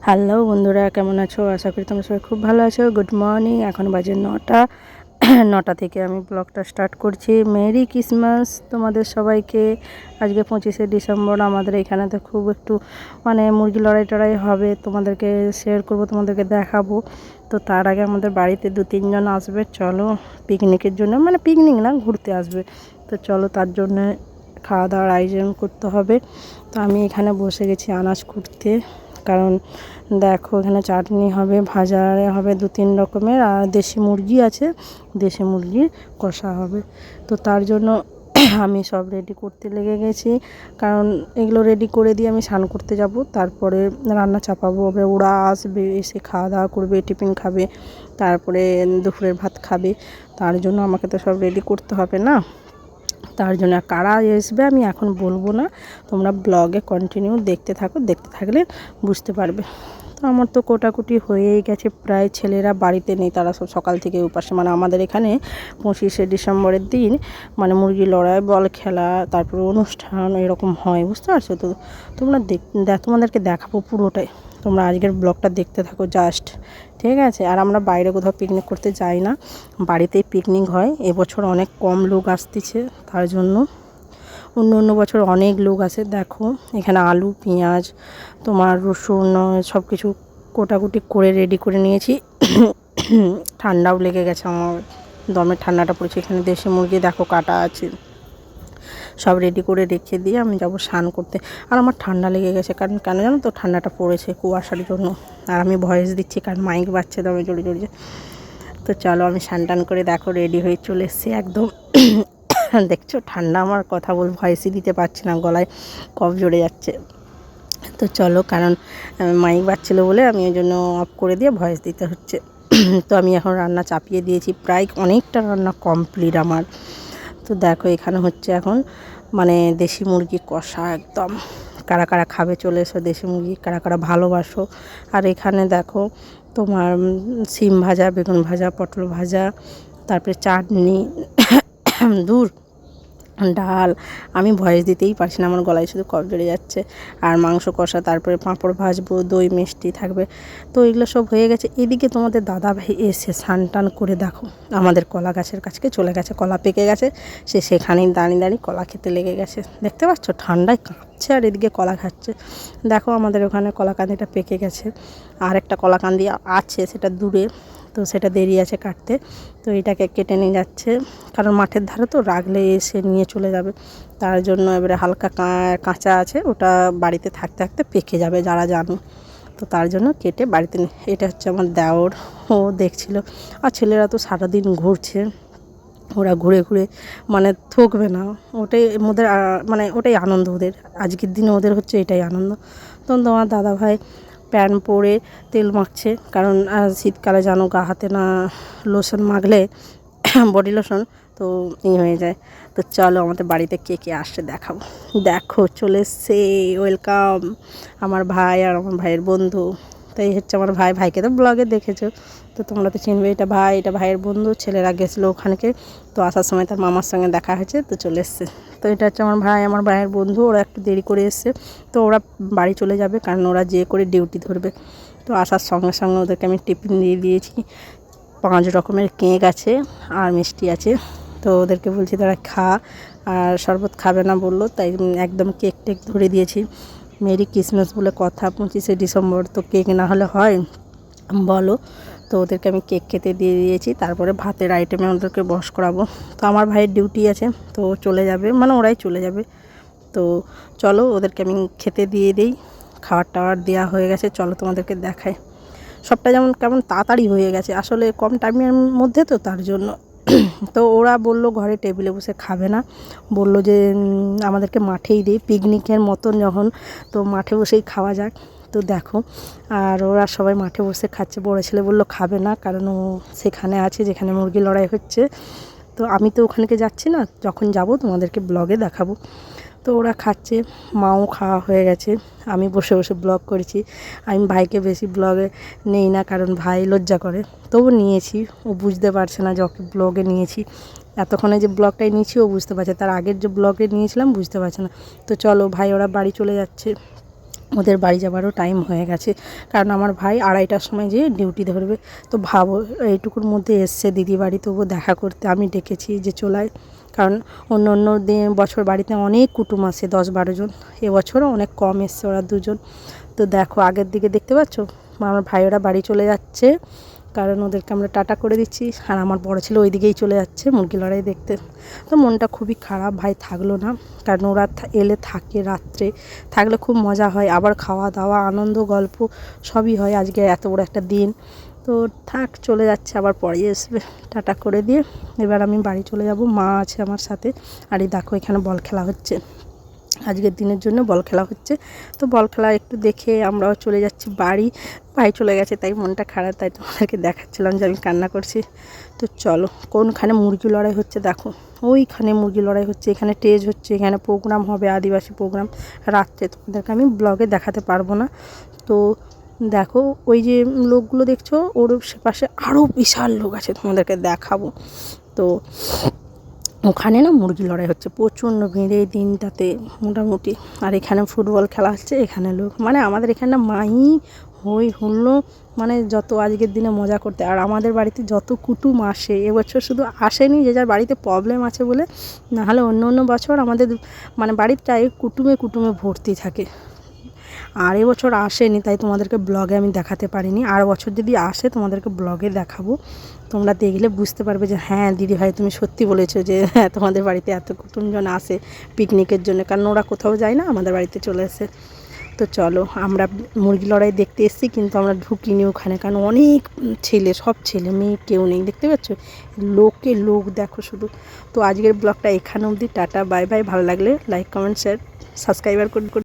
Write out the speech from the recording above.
Hello বন্ধুরা, কেমন আছো? আশা করি তোমরা সবাই খুব ভালো আছো। গুড মর্নিং এখন বাজে নটা। নটা থেকে আমি ব্লগটা স্টার্ট করছি। মেরি ক্রিসমাস তোমাদের সবাইকে। আজকে পঁচিশে ডিসেম্বর, আমাদের এখানে তো খুব একটু মানে মুরগি লড়াই টড়াই হবে। তোমাদেরকে শেয়ার করব, তোমাদেরকে দেখাবো। তো তার আগে আমাদের বাড়িতে দু তিনজন আসবে। চলো পিকনিকের জন্য মানে পিকনিক না, ঘুরতে আসবে। তো চলো তার জন্য খাওয়া দাওয়ার আয়োজন করতে হবে। তো আমি এখানে বসে গেছি আনাজ কুটতে কারণ দেখো এখানে চাটনি হবে, ভাজা হবে দু তিন রকমের, আর দেশি মুরগি আছে, দেশি মুরগির কষা হবে। তো তার জন্য আমি সব রেডি করতে লেগে গেছি। কারণ এগুলো রেডি করে দিয়ে আমি স্নান করতে যাব, তারপরে রান্না চাপাবো এবার ওরা আসবে, এসে খাওয়া দাওয়া করবে, টিফিন খাবে, তারপরে দুপুরের ভাত খাবে। তার জন্য আমাকে তো সব রেডি করতে হবে না? তার জন্য কারা আসবে আমি এখন বলব না। তোমরা ব্লগে কন্টিনিউ দেখতে থাকো, দেখতে থাকলে বুঝতে পারবে। তো আমার তো কোটাকুটি হয়েই গেছে, প্রায় ছেলেরা বাড়িতে নেই, তারা সব সকাল থেকে উপাসে। মানে আমাদের এখানে পঁচিশে ডিসেম্বরের দিন মানে মুরগি লড়াই, বল খেলা, তারপরে অনুষ্ঠান এরকম হয়, বুঝতে পারছ তো? তোমরা দেখ, তোমাদেরকে দেখাবো পুরোটাই। তোমরা আজকের ব্লগটা দেখতে থাকো জাস্ট ঠিক আছে? আর আমরা বাইরে কোথাও পিকনিক করতে যাই না। বাড়িতেই পিকনিক হয়। এবছর অনেক কম লোক আসতেছে, তার জন্য। অন্য অন্য বছর অনেক লোক আছে দেখো, এখানে আলু, পেঁয়াজ, তোমার রসুন সব কিছু কোটাকুটি করে রেডি করে নিয়েছি। ঠান্ডাও লেগে গেছে আমার। দমের ঠান্ডাটা পড়েছে। এখানে দেশি মুরগি দেখো কাটা আছে। সব রেডি করে রেখে দিয়ে আমি যাব স্নান করতে। আর আমার ঠান্ডা লেগে গেছে, কারণ কেন জানো তো ঠান্ডাটা পড়েছে কুয়াশার জন্য। আর আমি ভয়েস দিচ্ছি, কারণ মাইক বাচ্চা দমে জড়ে জড়িয়ে তো চলো আমি স্নান টান করে দেখো রেডি হয়ে চলে এসেছি একদম। দেখছ, ঠান্ডা আমার কথা বল ভয়েসই দিতে পারছি না, গলায় কফ জড়ে যাচ্ছে। তো চলো, কারণ মাইক বাজছিল বলে আমি ওই জন্য অফ করে দিয়ে ভয়েস দিতে হচ্ছে। তো আমি এখন রান্না চাপিয়ে দিয়েছি, প্রায় অনেকটা রান্না কমপ্লিট আমার। তো দেখো এখানে হচ্ছে এখন মানে দেশি মুরগি কষা একদম। কারা কারা খাবে চলে এসো দেশি মুরগি, কারা কারা ভালোবাসো। আর এখানে দেখো তোমার সিম ভাজা, বেগুন ভাজা, পটল ভাজা, তারপরে চাটনি। দূর। ডাল, আমি ভয়েস দিতেই পারছি না, আমার গলায় শুধু কফ জড়ে যাচ্ছে। আর মাংস কষা, তারপরে পাঁপড় ভাজবো, দই মিষ্টি থাকবে। তো এগুলো সব হয়ে গেছে। এদিকে তোমাদের দাদা ভাই এসে স্নান টান করে দেখো, আমাদের কলা গাছের কাছকে চলে গেছে, কলা পেকে গেছে। সে সেখানেই দাঁড়িয়ে দাঁড়িয়ে কলা খেতে লেগে গেছে। দেখতে পাচ্ছ? ঠান্ডায় কাঁপছে আর এদিকে কলা খাচ্ছে। দেখো আমাদের ওখানে কলাকান্দিটা পেকে গেছে। আর একটা কলাকান্দি আছে, সেটা দূরে। তো সেটা দেরি আছে কাটতে। তো এটাকে কেটে নিয়ে যাচ্ছে। কারণ মাঠের ধারে তো রাখলে এসে নিয়ে চলে যাবে। তার জন্য এবারে হালকা কাঁচা আছে। ওটা বাড়িতে থাকতে থাকতে পেকে যাবে, যারা জানো। তো তার জন্য কেটে বাড়িতে এটা হচ্ছে আমার দেওর। ও দেখছিল। আর ছেলেরা তো সারাদিন ঘুরছে। ওরা ঘুরে ঘুরে মানে থকবে না। ওটাই ওদের মানে ওটাই আনন্দ ওদের। আজকের দিনে ওদের হচ্ছে এটাই আনন্দ। তখন তোমার দাদা ভাই প্যান্ট পরে তেল মাখছে। কারণ শীতকালে জানো গা হাতে না লোশন মাখলে বডি লোশন তো ই হয়ে যায়। তো চলো আমাদের বাড়িতে কে কে আসছে দেখাবো। দেখো, চলে এসছে ওয়েলকাম আমার ভাই আর আমার ভাইয়ের বন্ধু। তো এই হচ্ছে আমার ভাই, ভাইকে তো ব্লগে দেখেছ। তো তোমরা তো চিনবে, এটা ভাই, এটা ভাইয়ের বন্ধু, ছেলেরা গেছিল ওখানকে। তো আসার সময় তার মামার সঙ্গে দেখা হয়েছে, তো চলে এসছে। তো এটা হচ্ছে আমার ভাই, আমার ভাইয়ের বন্ধু, ওরা একটু দেরি করে এসছে। তো ওরা বাড়ি চলে যাবে, কারণ ওরা যে করে ডিউটি ধরবে। তো আসার সঙ্গে সঙ্গে ওদেরকে আমি টিফিন দিয়ে দিয়েছি। পাঁচ রকমের কেক আছে আর মিষ্টি আছে। তো ওদেরকে বলছি, তারা খা। আর শরবত খাবে না বলল, তাই একদম কেক টেক ধরে দিয়েছি। মেরি ক্রিসমাস বলে কথা, পঁচিশে ডিসেম্বর তো কেক না হলে হয়, বলো। তো ওদেরকে আমি কেক খেতে দিয়ে দিয়েছি, তারপরে ভাতের আইটেমে ওদেরকে বস করাবো। তো আমার ভাইয়ের ডিউটি আছে, তো চলে যাবে মানে ওরাই চলে যাবে। তো চলো, ওদেরকে আমি খেতে দিয়ে দিই। খাবার টাওয়ার দেওয়া হয়ে গেছে, চলো তোমাদেরকে দেখায় সবটা যেমন কেমন তাড়াতাড়ি হয়ে গেছে, আসলে কম টাইমের মধ্যে তো তার জন্য। তো ওরা বলল ঘরে টেবিলে বসে খাবে না। বলল যে আমাদেরকে মাঠেই দিই পিকনিকের মতন যখন। তো মাঠে বসেই খাওয়া যাক। তো দেখো, আর ওরা সবাই মাঠে বসে খাচ্ছে। বড় ছেলে বলল খাবে না, কারণ ও সেখানে আছে, যেখানে মুরগি লড়াই হচ্ছে। তো আমি তো ওখানেকে যাচ্ছি না, যখন যাব তোমাদেরকে ব্লগে দেখাবো। তো ওরা খাচ্ছে, মাও খাওয়া হয়ে গেছে। আমি বসে বসে ব্লগ করেছি। আমি ভাইকে বেশি ব্লগে নেই না, কারণ ভাই লজ্জা করে। তবু নিয়েছি, ও বুঝতে পারছে না যে ব্লগে নিয়েছি। এতক্ষণে যে ব্লগটাই নিয়েছি, ও বুঝতে পারছে তার আগের যে ব্লগে নিয়েছিলাম, বুঝতে পারছে না। তো চলো ভাই, ওরা বাড়ি চলে যাচ্ছে। ওদের বাড়ি যাবারও টাইম হয়ে গেছে। কারণ আমার ভাই আড়াইটার সময় যেয়ে ডিউটি ধরবে। তো ভাবো, এইটুকুর মধ্যে এসছে দিদি বাড়ি তবু দেখা করতে আমি ডেকেছি যে চলায়। কারণ অন্য অন্য দিন বছর বাড়িতে অনেক কুটুম আসে দশ বারো জন। এবছরও অনেক কম এসছে ওরা দুজন। তো দেখো, আগের দিকে দেখতে পাচ্ছ? আমার ভাইয়েরা বাড়ি চলে যাচ্ছে। কারণ ওদেরকে আমরা টাটা করে দিচ্ছি। আর আমার বড় ছেলে ওই দিকেই চলে যাচ্ছে মুরগি লড়াই দেখতে। তো মনটা খুবই খারাপ, ভাই থাকল না। কারণ ওরা এলে থাকে রাত্রে। থাকলে খুব মজা হয়। আবার খাওয়া দাওয়া, আনন্দ, গল্প সবই হয় আজকে এত বড় একটা দিন। তো থাক, চলে যাচ্ছে, আবার পরে আসবে। টাটা করে দিয়ে এবার আমি বাড়ি চলে যাব। মা আছে আমার সাথে। আর এই দেখো এখানে বল খেলা হচ্ছে। আজকের দিনের জন্য বল খেলা হচ্ছে। তো বল খেলা একটু দেখে আমরাও চলে যাচ্ছি বাড়ি। ভাই চলে গেছে, তাই মনটা খারাপ, তাই তোমাদেরকে দেখাচ্ছিলাম যে আমি কান্না করছি। তো চলো, কোনখানে মুরগি লড়াই হচ্ছে দেখো। ওইখানে মুরগি লড়াই হচ্ছে, এখানে স্টেজ হচ্ছে, এখানে প্রোগ্রাম হবে, আদিবাসী প্রোগ্রাম রাত্রে তোমাদেরকে আমি ব্লগে দেখাতে পারব না। তো দেখো, ওই যে লোকগুলো দেখছ, ওর পাশে আরও বিশাল লোক আছে, তোমাদেরকে দেখাবো। তো ওখানে না মুরগি লড়াই হচ্ছে, প্রচণ্ড ভিড় এই দিনটাতে মোটামুটি। আর এখানে ফুটবল খেলা হচ্ছে, এখানে লোক মানে আমাদের এখানে মাই হই হুল্লো মানে যত আজকের দিনে মজা করতে, আর আমাদের বাড়িতে যত কুটুম আসে, এবছর শুধু আসেনি, যে যার বাড়িতে প্রবলেম আছে বলে, নাহলে অন্য অন্য বছর আমাদের মানে বাড়িটায় কুটুমে কুটুমে ভর্তি থাকে। আর এবছর আসেনি, তাই তোমাদেরকে ব্লগে আমি দেখাতে পারিনি। আর বছর যদি আসে, তোমাদেরকে ব্লগে দেখাবো। তোমরা দেখলে বুঝতে পারবে যে হ্যাঁ দিদি ভাই, তুমি সত্যি বলেছ যে হ্যাঁ তোমাদের বাড়িতে এত কুটুমজন আসে পিকনিকের জন্য। কারণ ওরা কোথাও যায় না, আমাদের বাড়িতে চলে আসে। তো চলো, আমরা মুরগি লড়াই দেখতে এসেছি, কিন্তু আমরা ঢুকিনি ওখানে। কারণ অনেক ছেলে, সব ছেলে, মেয়ে, কেউ নেই। দেখতে পাচ্ছ? লোকে লোক, দেখো শুধু। তো আজকের ব্লগটা এখানে অবধি। টাটা বাই বাই ভালো লাগলে লাইক কমেন্ট শেয়ার সাবস্ক্রাইবার করে